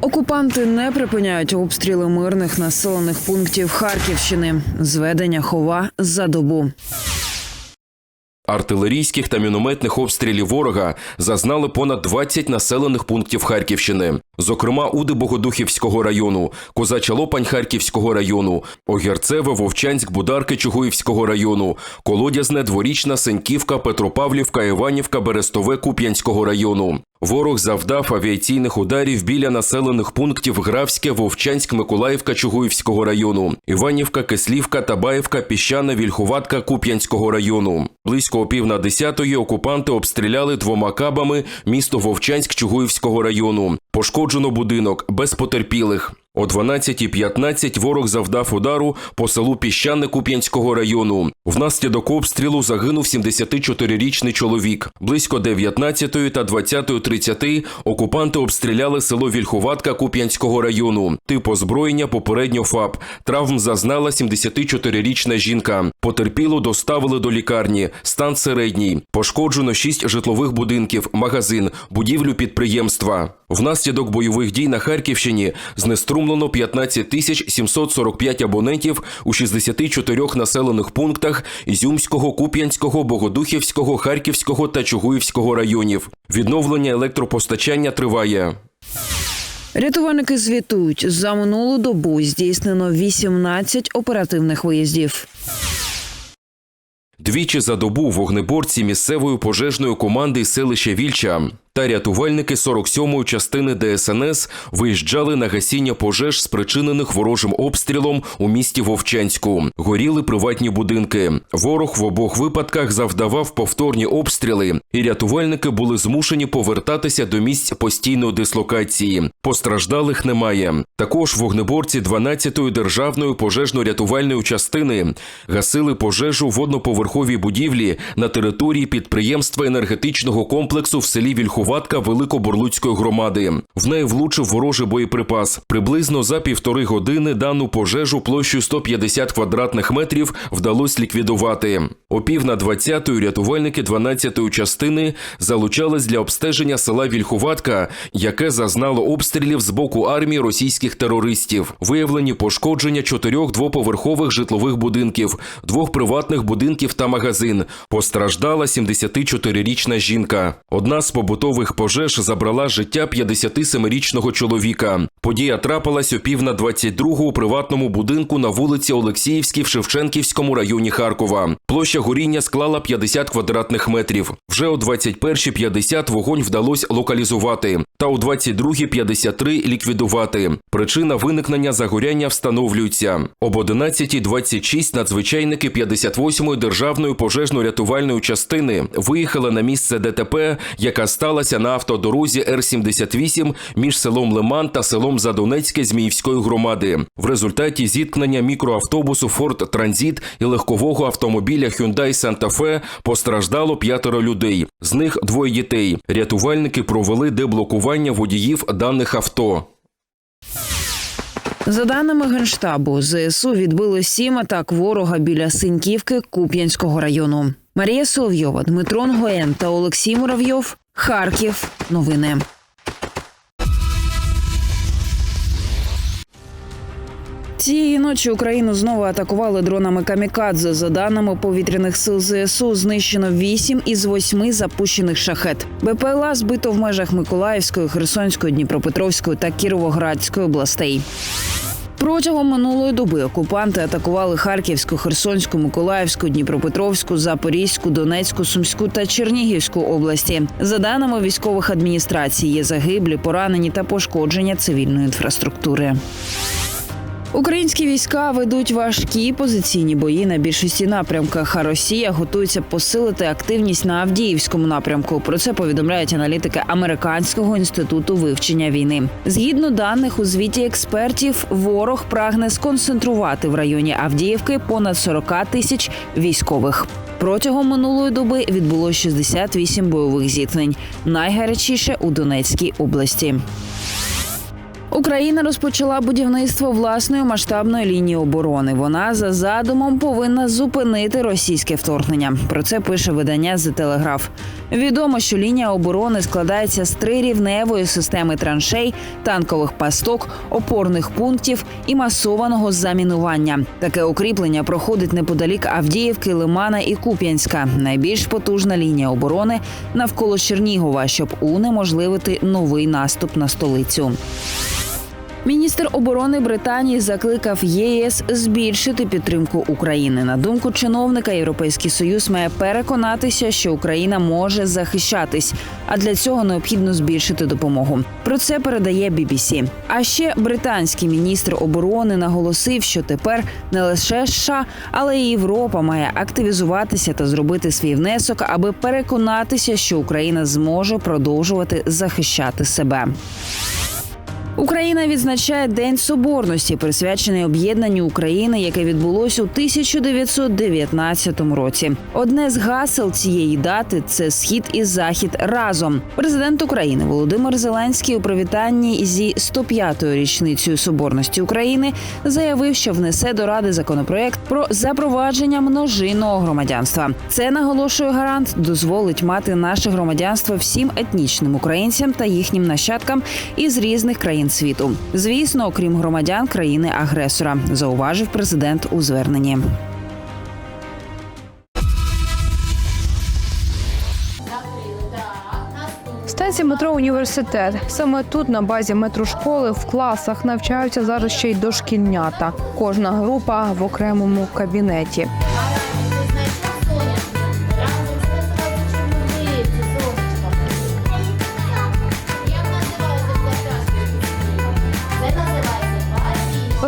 Окупанти не припиняють обстріли мирних населених пунктів Харківщини. Зведення хова за добу. Артилерійських та мінометних обстрілів ворога зазнали понад 20 населених пунктів Харківщини, зокрема Уди Богодухівського району, Козача Лопань Харківського району, Огірцеве, Вовчанськ, Бударки Чугуївського району, Колодязне, Дворічна, Сеньківка, Петропавлівка, Іванівка, Берестове Куп'янського району. Ворог завдав авіаційних ударів біля населених пунктів Графське, Вовчанськ, Миколаївка Чугуївського району, Іванівка, Кислівка, Табаївка, Піщана, Вільхуватка Куп'янського району. Близько опів на десятої окупанти обстріляли двома кабами місто Вовчанськ Чугуївського району. Пошкоджено будинок без потерпілих. О 12.15 ворог завдав удару по селу Піщане Куп'янського району. Внаслідок обстрілу загинув 74-річний чоловік. Близько 19 та 20.30 окупанти обстріляли село Вільхуватка Куп'янського району. Тип озброєння попередньо ФАП. Травм зазнала 74-річна жінка. Потерпілу доставили до лікарні. Стан середній. Пошкоджено 6 житлових будинків, магазин, будівлю підприємства. Внаслідок бойових дій на Харківщині знеструмлено 15 тисяч 745 абонентів у 64 населених пунктах Ізюмського, Куп'янського, Богодухівського, Харківського та Чугуївського районів. Відновлення електропостачання триває. Рятувальники звітують, за минулу добу здійснено 18 оперативних виїздів. Двічі за добу вогнеборці місцевої пожежної команди селища Вільча та рятувальники 47-ї частини ДСНС виїжджали на гасіння пожеж, спричинених ворожим обстрілом у місті Вовчанську. Горіли приватні будинки. Ворог в обох випадках завдавав повторні обстріли, і рятувальники були змушені повертатися до місць постійної дислокації. Постраждалих немає. Також вогнеборці 12-ї державної пожежно-рятувальної частини гасили пожежу в одноповерховій будівлі на території підприємства енергетичного комплексу в селі Вільхуватка Великоборлуцької громади. В неї влучив ворожий боєприпас. Приблизно за півтори години дану пожежу площею 150 квадратних метрів вдалося ліквідувати. О пів на 20-ї рятувальники 12-ї частини залучались для обстеження села Вільхуватка, яке зазнало обстрілів з боку армії російських терористів. Виявлені пошкодження чотирьох двоповерхових житлових будинків, двох приватних будинків та магазин. Постраждала 74-річна жінка. Одна з побутових пожеж забрала життя 57-річного чоловіка. Подія трапилась о пів на 22 у приватному будинку на вулиці Олексіївській в Шевченківському районі Харкова. Площа горіння склала 50 квадратних метрів. Вже о 21.50 вогонь вдалося локалізувати, та о 22.53 ліквідувати. Причина виникнення загоряння встановлюється. Об 11.26 надзвичайники 58-ї державної пожежно-рятувальної частини виїхали на місце ДТП, яка сталася на автодорозі Р-78 між селом Лиман та селом Задонецьке Зміївської громади. В результаті зіткнення мікроавтобусу Форд Транзит і легкового автомобіля Hyundai Santa Fe постраждало п'ятеро людей. З них двоє дітей. Рятувальники провели деблокування водіїв даних авто. За даними генштабу, ЗСУ відбили сім атак ворога біля Синьківки Куп'янського району. Марія Соловйова, Дмитро Нгоєн та Олексій Муравйов. Харків. Новини. Цієї ночі Україну знову атакували дронами камікадзе. За даними повітряних сил ЗСУ, знищено 8 із 8 запущених шахет. БПЛА збито в межах Миколаївської, Херсонської, Дніпропетровської та Кіровоградської областей. Протягом минулої доби окупанти атакували Харківську, Херсонську, Миколаївську, Дніпропетровську, Запорізьку, Донецьку, Сумську та Чернігівську області. За даними військових адміністрацій, є загиблі, поранені та пошкодження цивільної інфраструктури. Українські війська ведуть важкі позиційні бої на більшості напрямках. А Росія готується посилити активність на Авдіївському напрямку. Про це повідомляють аналітики Американського інституту вивчення війни. Згідно даних у звіті експертів, ворог прагне сконцентрувати в районі Авдіївки понад 40 тисяч військових. Протягом минулої доби відбуло 68 бойових зіткнень. Найгарячіше у Донецькій області. Україна розпочала будівництво власної масштабної лінії оборони. Вона за задумом повинна зупинити російське вторгнення. Про це пише видання «The Telegraph». Відомо, що лінія оборони складається з трирівневої системи траншей, танкових пасток, опорних пунктів і масованого замінування. Таке укріплення проходить неподалік Авдіївки, Лимана і Куп'янська. Найбільш потужна лінія оборони навколо Чернігова, щоб унеможливити новий наступ на столицю. Міністр оборони Британії закликав ЄС збільшити підтримку України. На думку чиновника, Європейський Союз має переконатися, що Україна може захищатись, а для цього необхідно збільшити допомогу. Про це передає BBC. А ще британський міністр оборони наголосив, що тепер не лише США, але й Європа має активізуватися та зробити свій внесок, аби переконатися, що Україна зможе продовжувати захищати себе. Україна відзначає День Соборності, присвячений об'єднанню України, яке відбулось у 1919 році. Одне з гасел цієї дати це схід і захід разом. Президент України Володимир Зеленський у привітанні зі 105-ю річницею соборності України заявив, що внесе до ради законопроект про запровадження множинного громадянства. Це наголошує гарант, дозволить мати наше громадянство всім етнічним українцям та їхнім нащадкам із різних країн світу. Звісно, окрім громадян країни-агресора, зауважив президент у зверненні. Станція метро університет. Саме тут, на базі метрошколи, в класах навчаються зараз ще й дошкільнята. Кожна група в окремому кабінеті.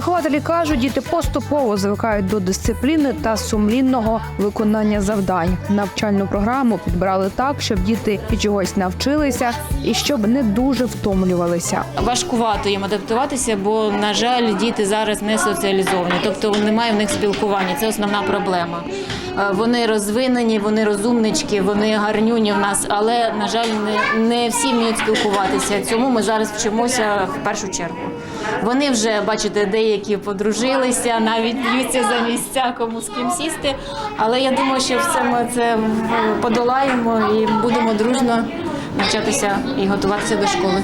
Вихователі кажуть, діти поступово звикають до дисципліни та сумлінного виконання завдань. Навчальну програму підбирали так, щоб діти і чогось навчилися, і щоб не дуже втомлювалися. Важкувато їм адаптуватися, бо на жаль, діти зараз не соціалізовані, тобто немає в них спілкування. Це основна проблема. Е, Вони розвинені, вони розумнички, вони гарнюні в нас, але на жаль, не, всі вміють спілкуватися. Цьому ми зараз вчимося в першу чергу. Вони вже бачите, деякі подружилися, навіть б'ються за місця, кому з ким сісти. Але я думаю, що все ми це подолаємо і будемо дружно навчатися і готуватися до школи.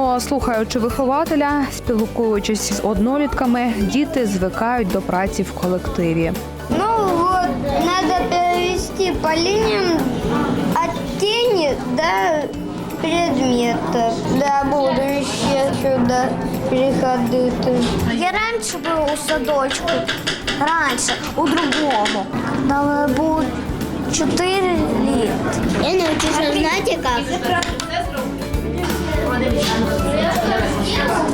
Уважно слухаючи вихователя, спілкуючись з однолітками, діти звикають до праці в колективі. Ну вот, надо перевести по линиям от тени до предмета. Да, буду еще сюда приходити. Я раніше була у садочку. Раніше, у другому. Нам було 4 літ. Я навчуся, знаєте як? На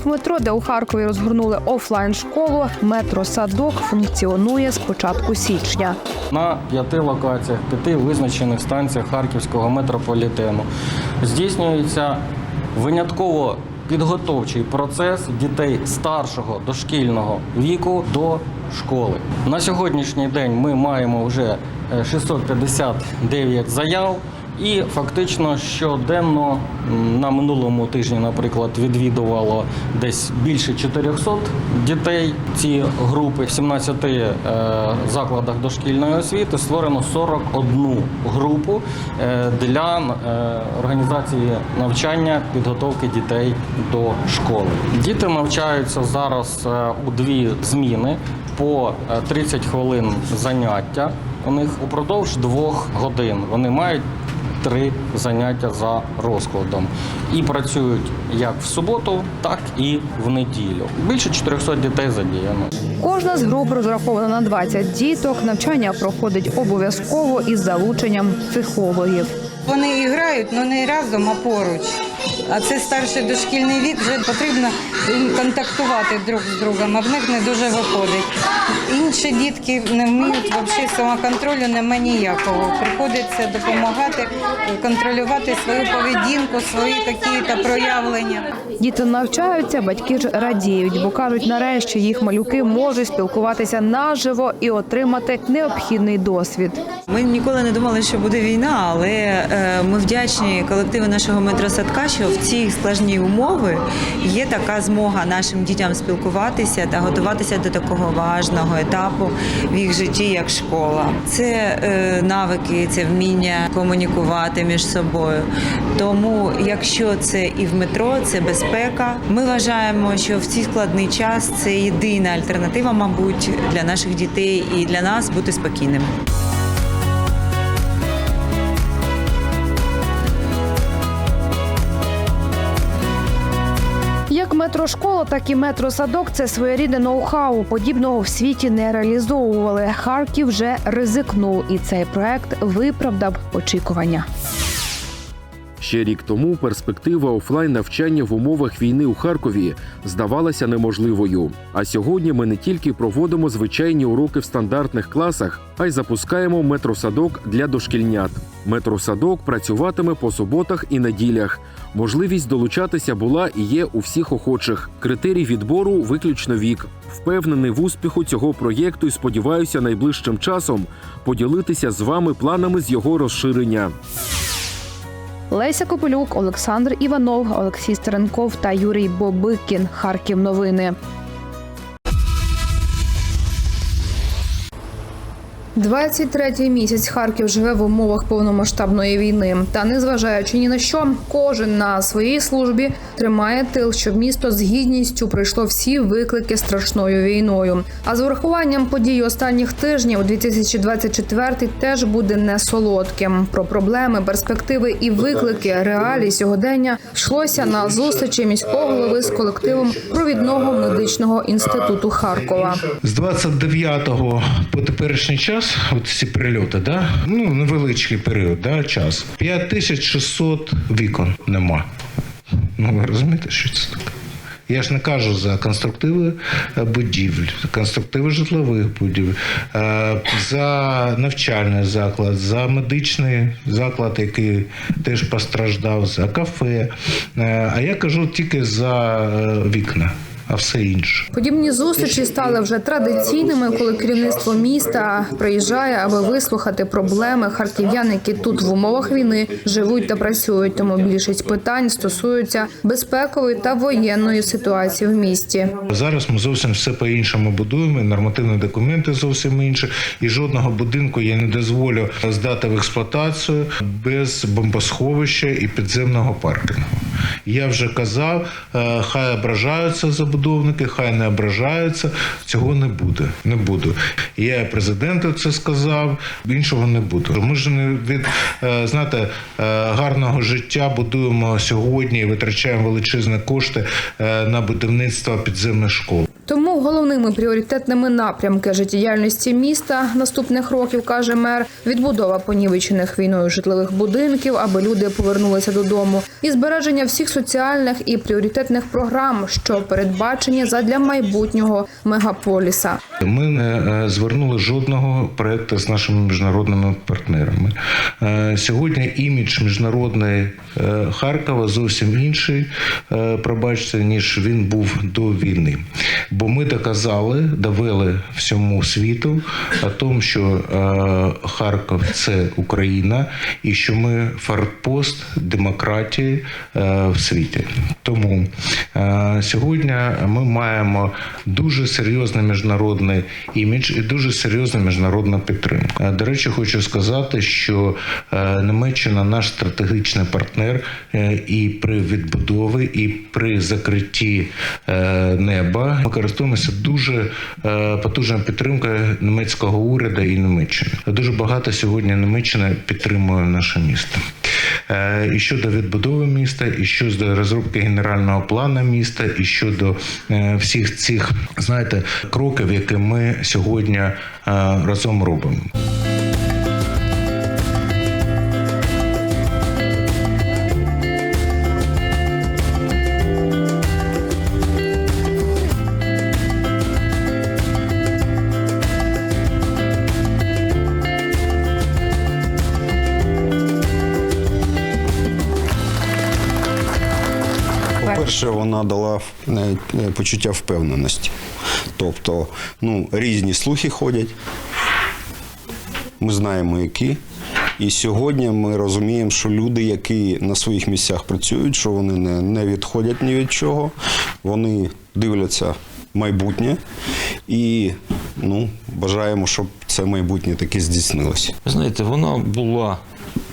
станціях метро, де у Харкові розгорнули офлайн школу, метро садок функціонує з початку січня. на п'яти локаціях, п'яти визначених станціях Харківського метрополітену. Здійснюється винятково підготовчий процес дітей старшого дошкільного віку до школи. На сьогоднішній день ми маємо вже е, 659 заяв. І фактично щоденно на минулому тижні, наприклад, відвідувало десь більше 400 дітей ці групи. В 17 е, закладах дошкільної освіти створено 41 групу е, для е, організації навчання підготовки дітей до школи. Діти навчаються зараз у дві зміни по е, 30 хвилин заняття. У них упродовж двох годин вони мають три заняття за розкладом і працюють як в суботу, так і в неділю. Більше 400 дітей задіяно. Кожна з груп розрахована на 20 діток. Навчання проходить обов'язково із залученням психологів. Вони грають, але не разом, а поруч. А це старший дошкільний вік, вже потрібно контактувати друг з другом, а в них не дуже виходить. Інші дітки не вміють взагалі самоконтролю немає ніякого. Приходиться допомагати контролювати свою поведінку, свої якісь проявлення. Діти навчаються, батьки ж радіють, бо кажуть, нарешті їх малюки можуть спілкуватися наживо і отримати необхідний досвід. Ми ніколи не думали, що буде війна, але е, ми вдячні колективу нашого метросадка, що в ці складні умови є така змога нашим дітям спілкуватися та готуватися до такого важного етапу в їх житті, як школа. Це е, навики, це вміння комунікувати між собою. Тому, якщо це і в метро, це безпека. Ми вважаємо, що в цей складний час це єдина альтернатива, мабуть, для наших дітей і для нас бути спокійними. Як метрошкола, так і метросадок це своєрідне ноу-хау. Подібного в світі не реалізовували. Харків вже ризикнув, і цей проект виправдав очікування. Ще рік тому перспектива офлайн навчання в умовах війни у Харкові здавалася неможливою. А сьогодні ми не тільки проводимо звичайні уроки в стандартних класах, а й запускаємо метросадок для дошкільнят. Метросадок працюватиме по суботах і неділях. Можливість долучатися була і є у всіх охочих. Критерій відбору виключно вік. Впевнений в успіху цього проєкту і сподіваюся найближчим часом поділитися з вами планами з його розширення. Леся Копилюк, Олександр Іванов, Олексій Стеренков та Юрій Бобикін. Харків новини. 23-й місяць Харків живе в умовах повномасштабної війни. Та незважаючи ні на що, кожен на своїй службі тримає тил, щоб місто з гідністю пройшло всі виклики страшною війною. А з урахуванням подій останніх тижнів 2024 теж буде не солодким. Про проблеми, перспективи і виклики реалій сьогодення йшлося на зустрічі міського голови з колективом провідного медичного інституту Харкова. З 29-го по теперішній час, от ці прильоти, да? ну невеличкий період, да, час. 5600 вікон нема. Ну ви розумієте, що це таке? Я ж не кажу за конструктиви е, будівель, конструктиви житлових будівель, е, за навчальний заклад, за медичний заклад, який теж постраждав, за кафе. Е, А я кажу тільки за вікна, а все інше. Подібні зустрічі стали вже традиційними, коли керівництво міста приїжджає, аби вислухати проблеми харків'ян, які тут в умовах війни живуть та працюють. Тому більшість питань стосуються безпекової та воєнної ситуації в місті. Зараз ми зовсім все по-іншому будуємо, нормативні документи зовсім інші, і жодного будинку я не дозволю здати в експлуатацію без бомбосховища і підземного паркінгу. Я вже казав, е, хай ображаються забудовники, хай не ображаються. Цього не буде. Не буду. Я президенту це сказав, іншого не буде. Ми ж не від е, знаєте, е, гарного життя будуємо сьогодні і витрачаємо величезні кошти на будівництво підземних школ. Тому головними пріоритетними напрямки життєдіяльності міста наступних років каже мер відбудова понівечених війною житлових будинків, аби люди повернулися додому, і збереження всіх соціальних і пріоритетних програм, що передбачені задля майбутнього мегаполіса. Ми не е, звернули жодного проекту з нашими міжнародними партнерами. Е, Сьогодні імідж міжнародний е, Харкова зовсім інший, пробачте, ніж він був до війни. Бо ми доказали, довели всьому світу о тому, що е, Харків це Україна, і що ми форпост демократії е, в світі. Тому е, сьогодні ми маємо дуже серйозний міжнародний імідж і дуже серйозну міжнародну підтримку. До речі, хочу сказати, що Німеччина наш стратегічний партнер і при відбудові, і при закритті неба ми користуємося дуже е, потужною підтримкою німецького уряду і Німеччини. Дуже багато сьогодні Німеччина підтримує наше місто. Е, І щодо відбудови міста, і щодо розробки генерального плану міста, і щодо е, всіх цих знаєте кроків, які ми сьогодні разом робимо. По-перше, вона дала е, е, почуття впевненості. Тобто, ну, різні слухи ходять. Ми знаємо, які. І сьогодні ми розуміємо, що люди, які на своїх місцях працюють, що вони не, не відходять ні від чого, вони дивляться майбутнє і ну, бажаємо, щоб це майбутнє таки здійснилося. Знаєте, вона була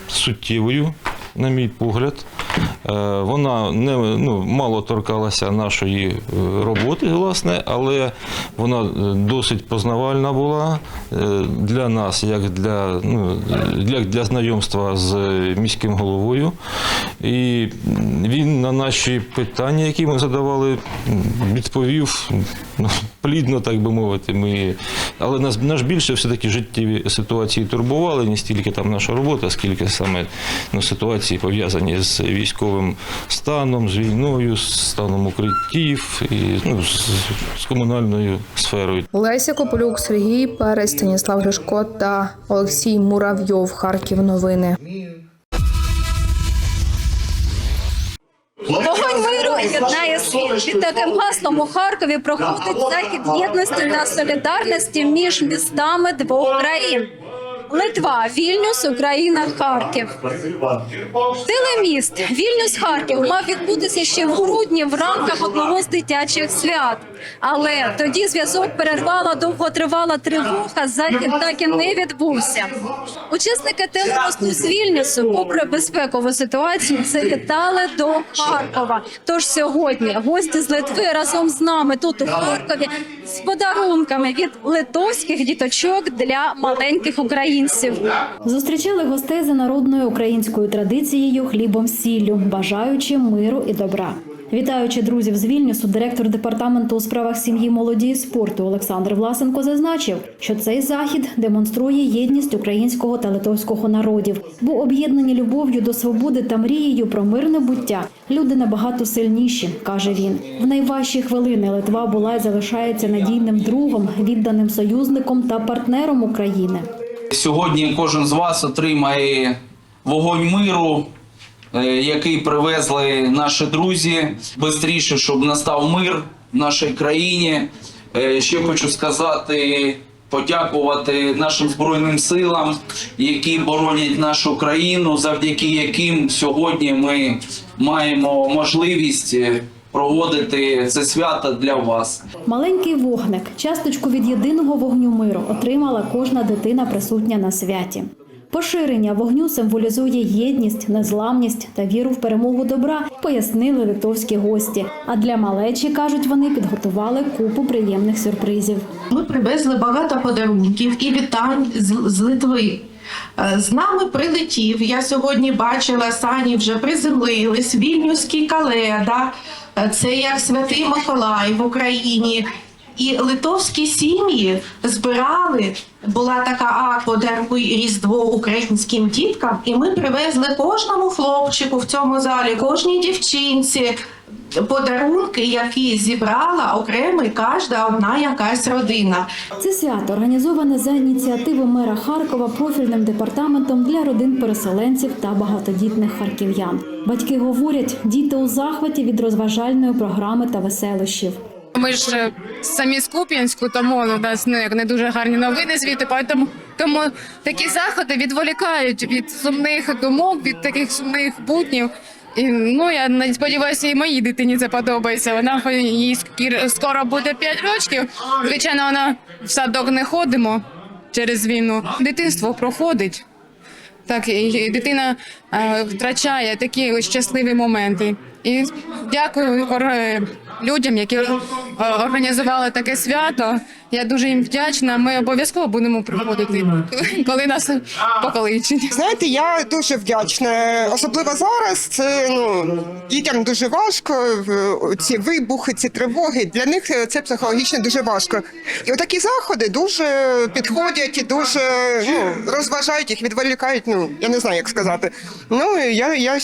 суттєвою, на мій погляд. Е, Вона не ну, мало торкалася нашої е, роботи, власне, але вона е, досить познавальна була для нас, як для, ну, для, для знайомства з міським головою. І він на наші питання, які ми задавали, відповів ну, плідно, так би мовити. Ми, але нас, нас більше все-таки життєві ситуації турбували, не стільки там наша робота, скільки саме ну, ситуації пов'язані з військовим станом, з війною, з станом укриттів і ну, з, з комунальною сферою. Леся Кополюк, Сергій Перець, Станіслав Гришко та Олексій Муравйов. Харків новини. Єднає світ. Під таким гаслом у Харкові проходить захід єдності та солідарності між містами двох країн. Литва, Вільнюс, Україна, Харків. Телеміст Вільнюс Харків мав відбутися ще в грудні в рамках одного з дитячих свят. Але тоді зв'язок перервала довготривала тривога. Захід так і не відбувся. Учасники телемосту з Вільнюсу, попри безпекову ситуацію, завітали до Харкова. Тож сьогодні гості з Литви разом з нами тут у Харкові з подарунками від литовських діточок для маленьких українців. Зустрічали гостей за народною українською традицією хлібом сіллю, бажаючи миру і добра. Вітаючи друзів з Вільнюсу, директор департаменту у справах сім'ї, молоді і спорту Олександр Власенко зазначив, що цей захід демонструє єдність українського та литовського народів, бо об'єднані любов'ю до свободи та мрією про мирне буття люди набагато сильніші, каже він. В найважчі хвилини Литва була і залишається надійним другом, відданим союзником та партнером України. Сьогодні кожен з вас отримає вогонь миру, е, який привезли наші друзі. Бистріше, щоб настав мир в нашій країні. Е, Ще хочу сказати, подякувати нашим збройним силам, які боронять нашу країну, завдяки яким сьогодні ми маємо можливість е, проводити це свято для вас. Маленький вогник, часточку від єдиного вогню миру, отримала кожна дитина, присутня на святі. Поширення вогню символізує єдність, незламність та віру в перемогу добра, пояснили литовські гості. А для малечі кажуть, вони підготували купу приємних сюрпризів. Ми привезли багато подарунків і вітань з, з Литви. Е, З нами прилетів. Я сьогодні бачила, сані вже приземлились. Вільнюський каледа. Це як святий Миколай в Україні. І литовські сім'ї збирали. Була така акт «Подаруй Різдво українським діткам, і ми привезли кожному хлопчику в цьому залі, кожній дівчинці подарунки, які зібрала окремий кожна одна якась родина. Це свято організоване за ініціативи мера Харкова профільним департаментом для родин переселенців та багатодітних харків'ян. Батьки говорять, діти у захваті від розважальної програми та веселощів. Ми ж самі з Куп'янську, тому у нас ну, як не дуже гарні новини звідти. Тому, тому такі заходи відволікають від сумних думок, від таких сумних буднів. І, ну я сподіваюся, і моїй дитині це подобається. Вона їй скоро буде 5 років. Звичайно, вона в садок не ходимо через війну. Дитинство проходить. Так, і дитина е, втрачає такі щасливі моменти. І дякую людям, які е, організували таке свято. Я дуже їм вдячна. Ми обов'язково будемо приходити, коли нас покличуть. Знаєте, я дуже вдячна. Особливо зараз. Це ну дітям дуже важко. Ці вибухи, ці тривоги для них це психологічно дуже важко. І отакі заходи дуже підходять і дуже ну розважають їх, відволікають. Ну я не знаю, як сказати. Ну я, я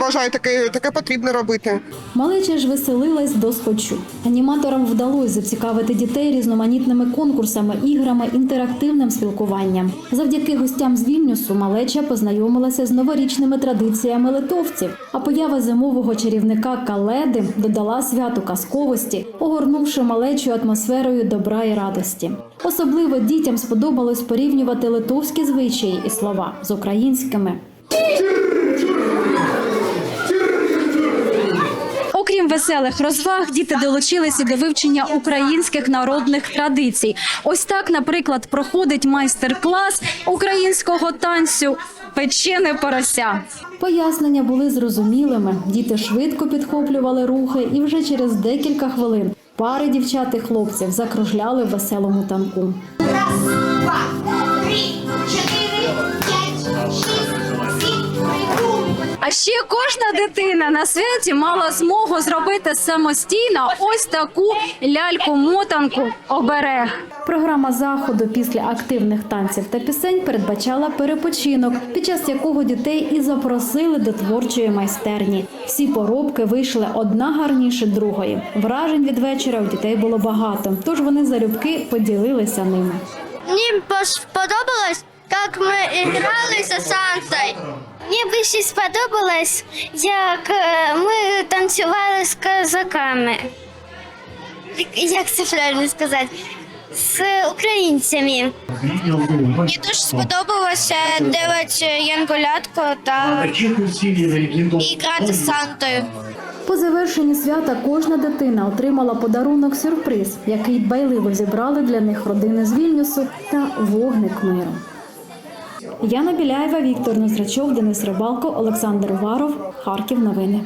вважаю, таке таке потрібно робити. Малеча ж веселилась до схочу. Аніматорам вдалося зацікавити дітей різноманітними конкурсами, іграми, інтерактивним спілкуванням. Завдяки гостям з Вільнюсу малеча познайомилася з новорічними традиціями литовців. А поява зимового чарівника Каледи додала святу казковості, огорнувши малечу атмосферою добра і радості. Особливо дітям сподобалось порівнювати литовські звичаї і слова з українськими. Окрім веселих розваг, діти долучилися до вивчення українських народних традицій. Ось так, наприклад, проходить майстер-клас українського танцю печене порося. Пояснення були зрозумілими. Діти швидко підхоплювали рухи, і вже через декілька хвилин пари дівчат і хлопців закружляли в веселому танку. Раз, два, три, А ще кожна дитина на святі мала змогу зробити самостійно ось таку ляльку-мотанку оберег. Програма заходу після активних танців та пісень передбачала перепочинок, під час якого дітей і запросили до творчої майстерні. Всі поробки вийшли одна гарніше другої. Вражень від вечора у дітей було багато, тож вони залюбки поділилися ними. Мені сподобалось, як ми гралися з Сантою. Мені більше сподобалось, як е, ми танцювали з козаками. Як це правильно сказати? З українцями. Мені дуже сподобалося дивитися янголятку та і грати з Сантою. По завершенні свята кожна дитина отримала подарунок сюрприз, який дбайливо зібрали для них родини з Вільнюсу та вогник миру. Яна Біляєва, Віктор Нозрачов, Денис Рибалко, Олександр Уваров, Харків. Новини.